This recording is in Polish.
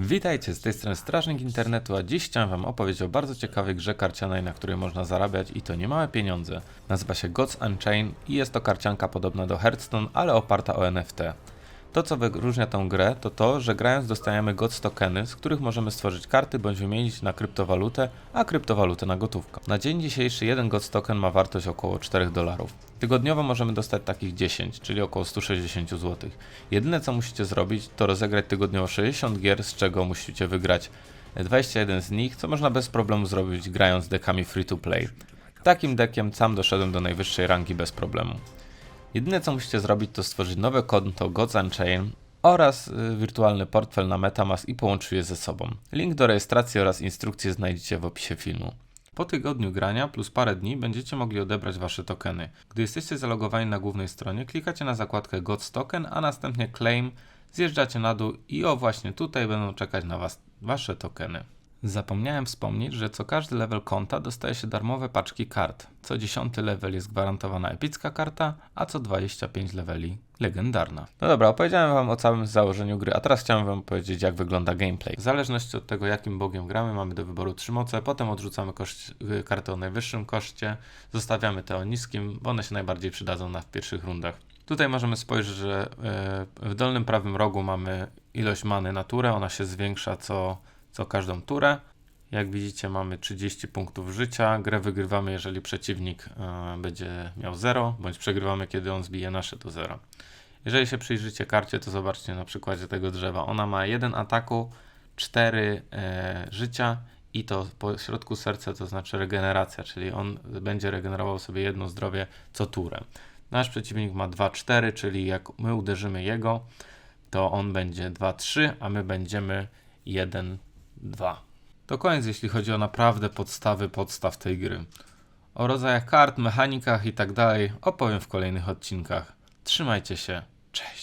Witajcie, z tej strony Strażnik Internetu, a dziś chciałem wam opowiedzieć o bardzo ciekawej grze karcianej, na której można zarabiać i to nie małe pieniądze. Nazywa się Gods Unchained i jest to karcianka podobna do Hearthstone, ale oparta o NFT. To, co wyróżnia tę grę, to to, że grając dostajemy GOTS tokeny, z których możemy stworzyć karty bądź wymienić na kryptowalutę, a kryptowalutę na gotówkę. Na dzień dzisiejszy jeden GOTS token ma wartość około 4 dolarów. Tygodniowo możemy dostać takich 10, czyli około 160 zł. Jedyne co musicie zrobić, to rozegrać tygodniowo 60 gier, z czego musicie wygrać 21 z nich, co można bez problemu zrobić grając dekami free to play. Takim dekiem sam doszedłem do najwyższej rangi bez problemu. Jedyne co musicie zrobić to stworzyć nowe konto Gods Unchained oraz y, wirtualny portfel na Metamask i połączyć je ze sobą. Link do rejestracji oraz instrukcje znajdziecie w opisie filmu. Po tygodniu grania plus parę dni będziecie mogli odebrać wasze tokeny. Gdy jesteście zalogowani na głównej stronie, klikacie na zakładkę Gods Token, a następnie Claim, zjeżdżacie na dół i o właśnie tutaj będą czekać na was wasze tokeny. Zapomniałem wspomnieć, że co każdy level konta dostaje się darmowe paczki kart. Co 10 level jest gwarantowana epicka karta, a co 25 leveli legendarna. No dobra, opowiedziałem wam o całym założeniu gry, a teraz chciałem wam powiedzieć jak wygląda gameplay. W zależności od tego jakim bogiem gramy, mamy do wyboru trzy moce, potem odrzucamy y, kartę o najwyższym koszcie, zostawiamy te o niskim, bo one się najbardziej przydadzą na w pierwszych rundach. Tutaj możemy spojrzeć, że y, w dolnym prawym rogu mamy ilość many na turę, ona się zwiększa co co każdą turę. Jak widzicie, mamy 30 punktów życia. Grę wygrywamy, jeżeli przeciwnik e, będzie miał 0, bądź przegrywamy, kiedy on zbije nasze do 0. Jeżeli się przyjrzycie karcie, to zobaczcie na przykładzie tego drzewa. Ona ma 1 ataku, 4 e, życia i to po środku serca to znaczy regeneracja, czyli on będzie regenerował sobie jedno zdrowie co turę. Nasz przeciwnik ma 2-4, czyli jak my uderzymy jego, to on będzie 2-3, a my będziemy 1 2. To koniec, jeśli chodzi o naprawdę podstawy podstaw tej gry. O rodzajach kart, mechanikach i tak opowiem w kolejnych odcinkach. Trzymajcie się, cześć.